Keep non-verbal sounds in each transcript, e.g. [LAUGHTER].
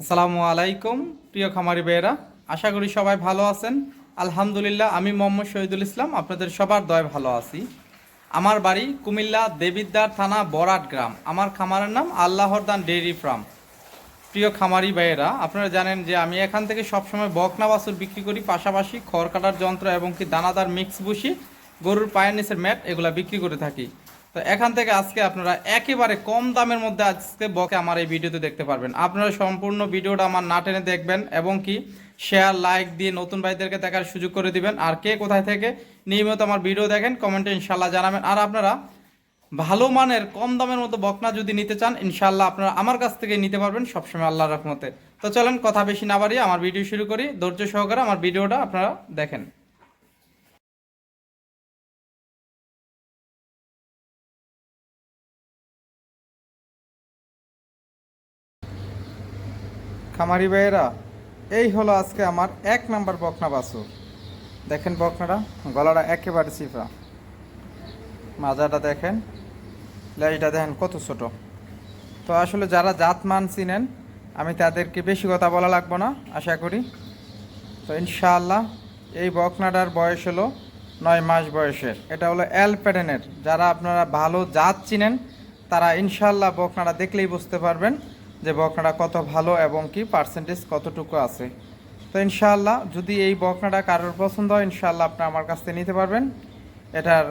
আসসালামু আলাইকুম, প্রিয় খামারি বেয়েরা আশা করি সবাই ভালো আছেন। আলহামদুলিল্লাহ, আমি মোহাম্মদ শহীদুল ইসলাম। আপনাদের সবার দয় ভালো আছি। আমার বাড়ি কুমিল্লা দেবিদ্দার থানা বরাট গ্রাম। আমার খামারের নাম আল্লাহরদান ডেইরি ফার্ম। প্রিয় খামারি বেয়েরা আপনারা জানেন যে আমি এখান থেকে সবসময় বকনা বাছুর বিক্রি করি। পাশাপাশি খড় কাটার যন্ত্র এবং কি দানাদার মিক্স বসি গরুর পায়ের নিচের ম্যাট এগুলো বিক্রি করে থাকি। তো এখান থেকে আজকে আপনারা একেবারে কম দামের মধ্যে আজকে বকে আমার এই ভিডিওতে দেখতে পারবেন। আপনারা সম্পূর্ণ ভিডিওটা আমার না টেনে দেখবেন এবং কি শেয়ার লাইক দিয়ে নতুন ভাইদেরকে দেখার সুযোগ করে দিবেন। আর কে কোথায় থেকে নিয়মিত আমার ভিডিও দেখেন কমেন্টে ইনশাল্লাহ জানাবেন। আর আপনারা ভালো মানের, কম দামের মতো বকনা যদি নিতে চান ইনশাল্লাহ আপনারা আমার কাছ থেকে নিতে পারবেন সবসময় আল্লাহর রহমতে। তো চলেন, কথা বেশি না বাড়িয়ে আমার ভিডিও শুরু করি। ধৈর্য সহকারে আমার ভিডিওটা আপনারা দেখেন। খামারি ভাইয়েরা, এই হলো আজকে আমার এক নাম্বার বকনা বাছু দেখেন বকনাটা, গলাটা একেবারে চিপা। মাজাটা দেখেন লেজটা দেখেন কত ছোট। তো আসলে যারা জাত মান চিনেন, আমি তাদেরকে বেশি কথা বলা লাগবো না, আশা করি। তো ইনশাআল্লাহ, এই বকনাটার বয়স হলো নয় মাস বয়সের। এটা হলো এল প্যাডেনের যারা আপনারা ভালো জাত চিনেন, তারা ইনশাআল্লাহ বকনাটা দেখলেই বুঝতে পারবেন। যে বকনাটা কত ভালো এবং কি পার্সেন্টেজ কতটুকু আছে। তো ইনশাআল্লাহ যদি এই বকনাটা কারোর পছন্দ হয়, ইনশাআল্লাহ আপনি আমার কাছ থেকে নিতে পারবেন। এটার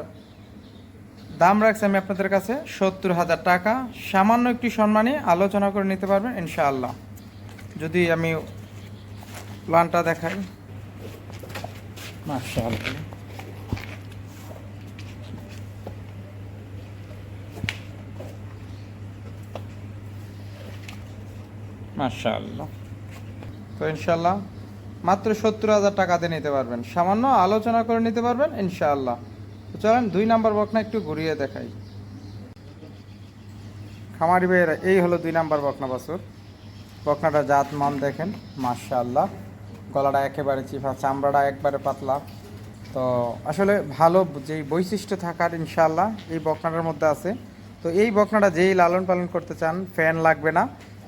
দাম রাখছি আমি আপনাদের কাছে সত্তর হাজার টাকা। সামান্য একটি সম্মানে আলোচনা করে নিতে পারবেন, ইনশাআল্লাহ। যদি আমি প্লানটা দেখাই। মাশাআল্লাহ। মাশাআল্লাহ। তো ইনশাআল্লাহ মাত্র সত্তর হাজার টাকাতে নিতে পারবেন। সামান্য আলোচনা করে নিতে পারবেন, ইনশাআল্লাহ। তো চলেন দুই নাম্বার বকনা একটু ঘুরিয়ে দেখাই। খামারি ভাইয়েরা, এই হলো দুই নাম্বার বকনা বাছুর। বকনাটা জাত, মান দেখেন, মাশাআল্লাহ। গলাটা একেবারে চিফা চামড়াটা একবারে পাতলা। তো আসলে ভালো যেই বৈশিষ্ট্য থাকার ইনশাআল্লাহ এই বকনাটার মধ্যে আছে। তো এই বকনাটা যেই লালন পালন করতে চান, ফ্যান লাগবে না।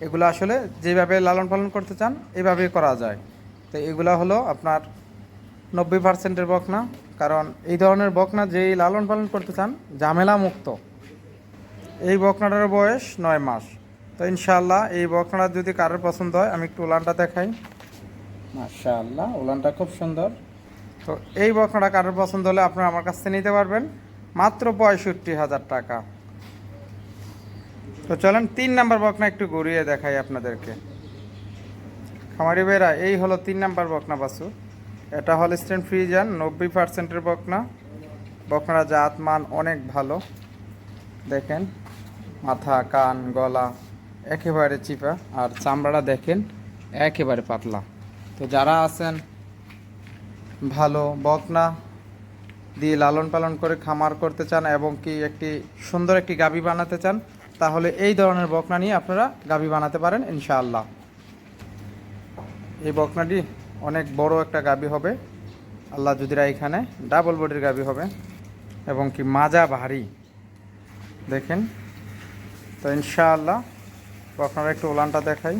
এগুলো আসলে যেভাবে লালন পালন করতে চান এভাবেই করা যায়। তো এগুলো হলো আপনার নব্বই পার্সেন্টের বকনা। কারণ এই ধরনের বকনা যেই লালন পালন করতে চান ঝামেলা মুক্ত। এই বকনাটার বয়স নয় মাস। তো ইনশাআল্লাহ এই বকনাটা যদি কারোর পছন্দ হয় আমি একটু উলানটা দেখাই। মাশাআল্লাহ উলানটা খুব সুন্দর। তো এই বকনাটা কারোর পছন্দ হলে আপনারা আমার কাছ থেকে নিতে পারবেন। মাত্র পঁয়ষট্টি হাজার টাকা। তো চলেন তিন নাম্বার বকনা একটু ঘুরিয়ে দেখাই আপনাদেরকে। খামারি বেরা এই হলো তিন নাম্বার বকনা বাসু এটা হল স্ট্যান্ড ফ্রিজান নব্বই পার্সেন্টের বকনা। বকনার জাত মান অনেক ভালো। দেখেন, মাথা, কান, গলা একেবারে চিপা। আর চামড়াটা দেখেন, একেবারে পাতলা। তো যারা আছেন ভালো বকনা দিয়ে লালন পালন করে খামার করতে চান এবং কি একটি সুন্দর একটি গাবি বানাতে চান তাহলে এই ধরনের বকনা নিয়ে আপনারা গাবি বানাতে পারেন, ইনশাআল্লাহ। এই বকনাটি অনেক বড় একটা গাবি হবে। আল্লাহ যদিরা এখানে ডাবল বডির গাবি হবে এবং কি মাজা ভারী। দেখেন, তো ইনশাআল্লাহ আপনারা একটু ওলানটা দেখাই।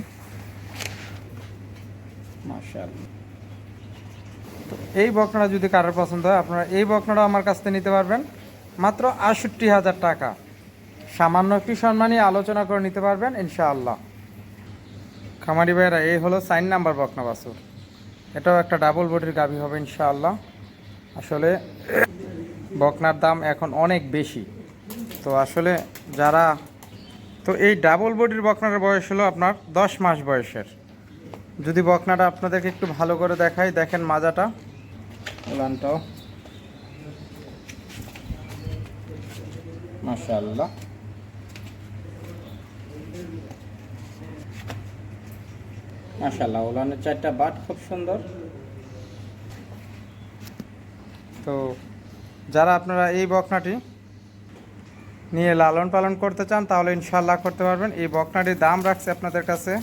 মাশাআল্লাহ। তো এই বকনাটা যদি কারোর পছন্দ হয়, আপনারা এই বকনাটা আমার কাছ থেকে নিতে পারবেন। মাত্র আটষট্টি হাজার টাকা। সামান্য একটি সম্মানী আলোচনা করে নিতে পারবেন, ইনশাআল্লাহ। খামারি ভাইয়েরা, এই হলো সাইন নাম্বার বকনা বাছুর? এটাও একটা ডাবল বডির গাভি হবে, ইনশাআল্লাহ। আসলে বকনার দাম এখন অনেক বেশি। তো আসলে যারা, তো এই ডাবল বডির বকনার বয়স হলো আপনার দশ মাস বয়সের। যদি বকনাটা আপনাদেরকে একটু ভালো করে দেখাই, দেখেন মাজাটা, উলানটাও। মাশাআল্লাহ। মাশাআল্লাহ, উলানের চারটা বাট খুব সুন্দর। তো যারা আপনারা এই বকনাটি নিয়ে লালন পালন করতে চান, তাহলে ইনশাল্লাহ করতে পারবেন। এই বকনাটির দাম রাখছে আপনাদের কাছে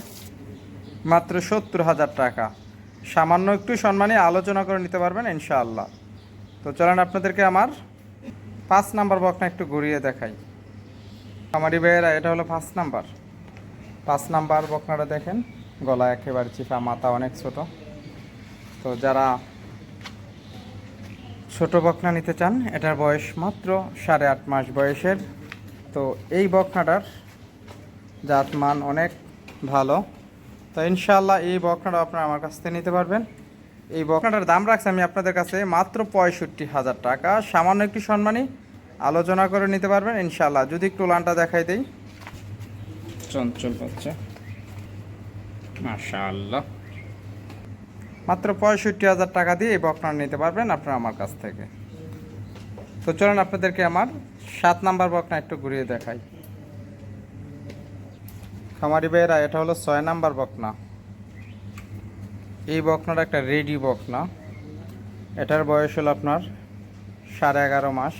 মাত্র সত্তর হাজার টাকা। সামান্য একটু সম্মানে আলোচনা করে নিতে পারবেন ইনশাআল্লাহ। তো চলেন আপনাদেরকে আমার পাঁচ নাম্বার বকনা একটু ঘুরিয়ে দেখাই। আমারই ভাইয়েরা, এটা হলো পাঁচ নাম্বার। পাঁচ নাম্বার বকনাটা দেখেন। গলা একেবারে চিপা, মাথা অনেক ছোট। তো যারা ছোট বকনা নিতে চান, এটার বয়স মাত্র সাড়ে আট মাস বয়সের। তো এই বকনাটার জাতমান অনেক ভালো। তো ইনশাল্লাহ এই বকনাটা আপনারা আমার কাছ থেকে নিতে পারবেন। এই বকনাটার দাম রাখছি আমি আপনাদের কাছে মাত্র পঁয়ষট্টি হাজার টাকা। সামান্য একটি সম্মানী আলোচনা করে নিতে পারবেন ইনশাল্লাহ যদি একটু লানটা দেখাই দেই। চঞ্চল হচ্ছে মাত্র পঁয়ষট্টি হাজার টাকা দিয়ে এই বকনা নিতে পারবেন আপনারা আমার কাছ থেকে। তো চলুন আপনাদেরকে আমার সাত নাম্বার বকনা একটু ঘুরিয়ে দেখাই। খামারি ভাইয়েরা, এটা হলো ছয় নাম্বার বকনা। এই বকনাটা একটা রেডি বকনা। এটার বয়স হলো আপনার সাড়ে এগারো মাস।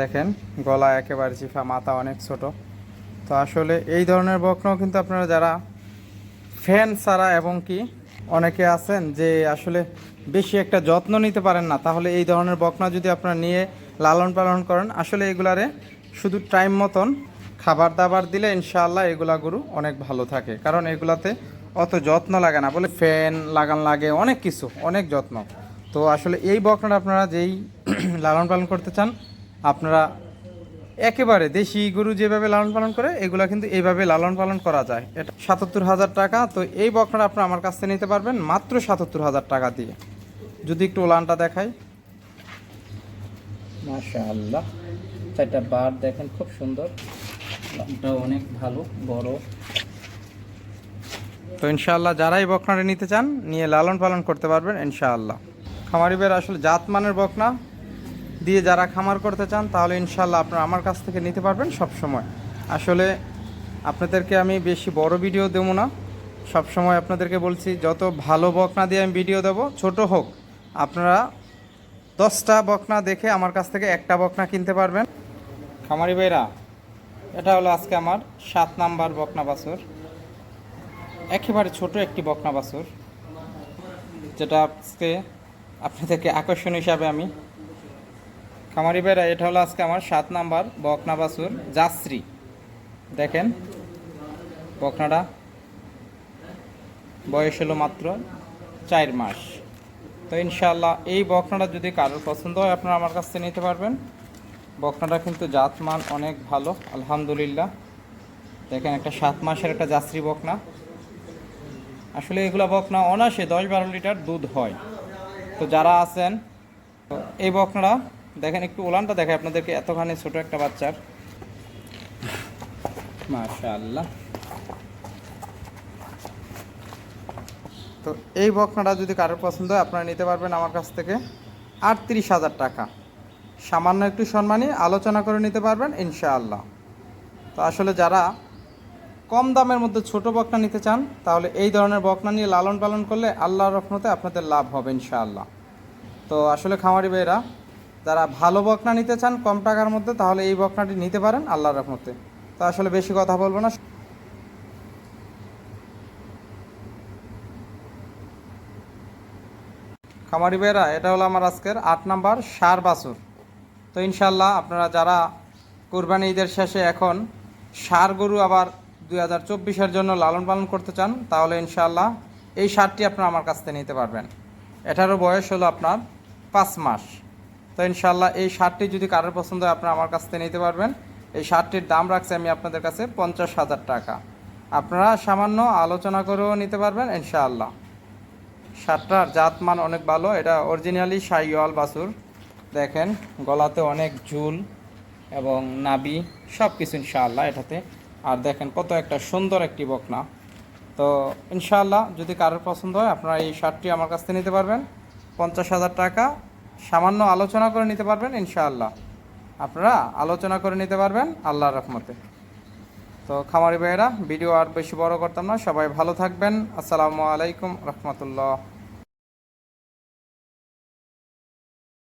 দেখেন, গলা একেবারে চিফা, মাথা অনেক ছোট। তো আসলে এই ধরনের বকনাও কিন্তু আপনারা যারা ফ্যান ছাড়া এবং কি অনেকে আছেন যে আসলে বেশি একটা যত্ন নিতে পারেন না। তাহলে এই ধরনের বকনা যদি আপনারা নিয়ে লালন পালন করেন, আসলে এগুলারে শুধু টাইম মতন খাবার দাবার দিলে ইনশাআল্লাহ এগুলা গরু অনেক ভালো থাকে। কারণ এগুলাতে অত যত্ন লাগে না। বলে ফ্যান লাগান লাগে, অনেক কিছু, অনেক যত্ন। তো আসলে এই বকনাটা আপনারা যেই [CLEARS THROAT] লালন পালন করতে চান, আপনারা একেবারে দেশি গরু যেভাবে লালন পালন করে এগুলো কিন্তু এইভাবে লালন পালন করা যায়। এটা সাতাত্তর হাজার টাকা তো এই বকনাটা আপনারা আমার কাছ থেকে নিতে পারবেন মাত্র সাতাত্তর হাজার টাকা দিয়ে। যদি একটু ওলানটা দেখাই। মাশাআল্লাহ চারটা বার দেখেন খুব সুন্দর। অনেক ভালো বড়। তো ইনশাআল্লাহ যারাই বকনাটা নিতে চান নিয়ে লালন পালন করতে পারবেন ইনশাআল্লাহ। খামারিবের আসলে জাতমানের বকনা দিয়ে যারা খামার করতে চান, তাহলে ইনশাল্লাহ আপনারা আমার কাছ থেকে নিতে পারবেন সব সময় আসলে আপনাদেরকে আমি বেশি বড় ভিডিও দেবো না। সব সময় আপনাদেরকে বলছি, যত ভালো বকনা দিয়ে আমি ভিডিও দেবো, ছোট হোক, আপনারা দশটা বকনা দেখে আমার কাছ থেকে একটা বকনা কিনতে পারবেন। খামারি ভাইরা, এটা হলো আজকে আমার সাত নাম্বার বকনা বাছুর। একেবারে ছোট একটি বকনা বাছুর, যেটা আজকে আপনাদেরকে আকর্ষণ হিসাবে আমি খামারি বেড়া এটা হলো আজকে আমার সাত নাম্বার বকনা বাছুর, জাসরি। দেখেন, বকনাটা বয়স হলো মাত্র চার মাস। তো ইনশাল্লাহ এই বকনাটা যদি কারোর পছন্দ হয়, আপনারা আমার কাছ থেকে নিতে পারবেন। বকনাটা কিন্তু জাতমান অনেক ভালো, আলহামদুলিল্লাহ। দেখেন, একটা সাত মাসের একটা জাসরি বকনা। আসলে এগুলো বকনা অনাসে দশ বারো লিটার দুধ হয়। তো যারা আছেন, এই বকনাটা দেখেন একটু ওলানটা দেখে আপনাদেরকে, এতখানি ছোট একটা বাচ্চার। মাশাআল্লাহ। তো এই বকনাটা যদি কারোর পছন্দ হয়, আপনারা নিতে পারবেন আমার কাছ থেকে আটত্রিশ হাজার টাকা। সামান্য একটু সম্মানী, আলোচনা করে নিতে পারবেন, ইনশাআল্লাহ। তো আসলে যারা কম দামের মধ্যে ছোট বকনা নিতে চান, তাহলে এই ধরনের বকনা নিয়ে লালন পালন করলে আল্লাহর রহমতে আপনাদের লাভ হবে, ইনশাআল্লাহ। তো আসলে খামারি ভাইরা যারা ভালো বকনা নিতে চান, কম টাকার মধ্যে, তাহলে এই বকনাটি নিতে পারেন আল্লাহর রহমতে। তো আসলে বেশি কথা বলব না। খামারি ভাইরা এটা হলো আমার আজকের আট নাম্বার সার বাছুর। তো ইনশাল্লাহ আপনারা যারা কোরবানি ঈদের শেষে এখন সার গরু আবার দুই হাজার চব্বিশের জন্য লালন পালন করতে চান, তাহলে ইনশাল্লাহ এই সারটি আপনারা আমার কাছ থেকে নিতে পারবেন। এটারও বয়স হলো আপনার পাঁচ মাস। তো ইনশাল্লাহ এই শার্টটি যদি কারোর পছন্দ হয়, আপনারা আমার কাছ থেকে নিতে পারবেন। এই শার্টটির দাম রাখছি আমি আপনাদের কাছে পঞ্চাশ হাজার টাকা। আপনারা সামান্য আলোচনা করেও নিতে পারবেন, ইনশাআল্লাহ। শার্টটার জাতমান অনেক ভালো, এটা অরিজিনালি সাইওয়াল বাসুর দেখেন, গলাতে অনেক ঝুল এবং নাবি সব কিছু ইনশাআল্লাহ এটাতে। আর দেখেন, কত একটা সুন্দর একটি বকনা। তো ইনশাআল্লাহ যদি কারোর পছন্দ হয়, আপনারা এই শার্টটি আমার কাছ থেকে নিতে পারবেন। পঞ্চাশ হাজার টাকা সামান্য আলোচনা করে নিতে পারবেন, ইনশাআল্লাহ। আপনারা আলোচনা করে নিতে পারবেন আল্লাহর রহমতে। তো খামারি ভাইয়েরা, ভিডিও আর বেশি বড় করতাম না, সবাই ভালো থাকবেন। আসসালামু আলাইকুম রহমতুল্লাহ।